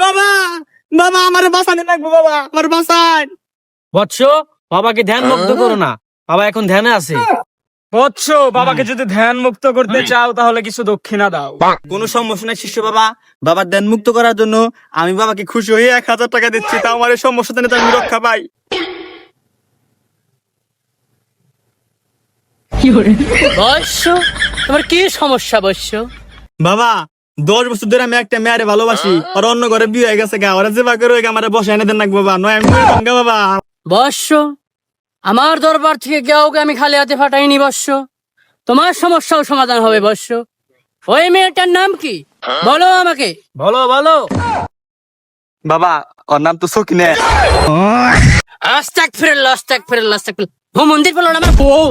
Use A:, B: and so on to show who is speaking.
A: বাবা বাবা আমার বাঁচানি লাগবে বাবা আমার বাঁচান
B: বৎস বাবাকে ধ্যান মুক্ত করো না। বাবা এখন ধ্যানে আছে।
A: বৎস বাবাকে যদি ধ্যান মুক্ত করতে চাও তাহলে কিছু দক্ষিণা দাও। কোনো সমস্যা নাই শিষ্য বাবা। বাবার ধ্যান মুক্ত করার জন্য আমি বাবাকে খুশি হয়ে এক হাজার টাকা দিচ্ছি তা আমার এই সমস্যা থেকে আমি রক্ষা পাই।
C: তোমার কি সমস্যা বৎস
A: বাবা দশ বছর ধরে আমি একটা মেয়ারে ভালোবাসি। আর অন্য ঘরে বিয়ে হয়ে গেছে গা। ওরা যে বাকি রয়ে আমার বসে এনে দেন না বাবা? নয় আমি গা বাবা।
C: বৎস আমার দরবার থেকে কাউকে আমি খালি হাতে ফাটাইনি বৎস তোমার সমস্যাও সমাধান হবে বৎস ওই মেয়েটার নাম কি? বলো আমাকে।
B: বলো বলো।
A: বাবা ওর নাম তো সকিনে।
C: আস্তাক ফিরে আস্তাক ফিরে আস্তাক ফিরে ও মন্দির বলো না আমার বউ।